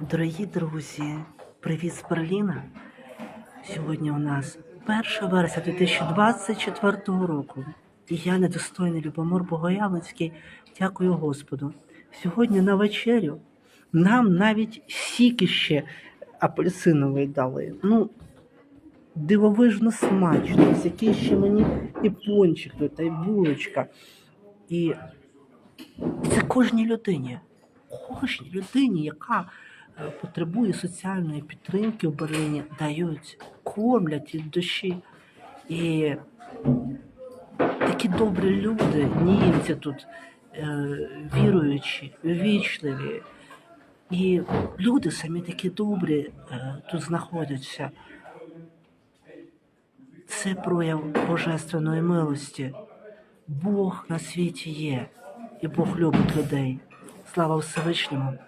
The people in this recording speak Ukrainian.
Дорогі друзі, привіт з Берліна. Сьогодні у нас 1 вересня 2024 року. І я, недостойний Любомир Богоявленський, дякую Господу. Сьогодні на вечерю нам навіть сік іще апельсиновий дали. Ну, дивовижно смачно. Який ще мені і пончик, та й булочка. І це кожній людині. Кожній людині, яка потребує соціальної підтримки в Берліні, дають, кормлять від душі. І такі добрі люди, німці тут е, віруючі, ввічливі. І люди самі такі добрі е, тут знаходяться. Це прояв божественної милості. Бог на світі є, і Бог любить людей. Слава Всевишньому!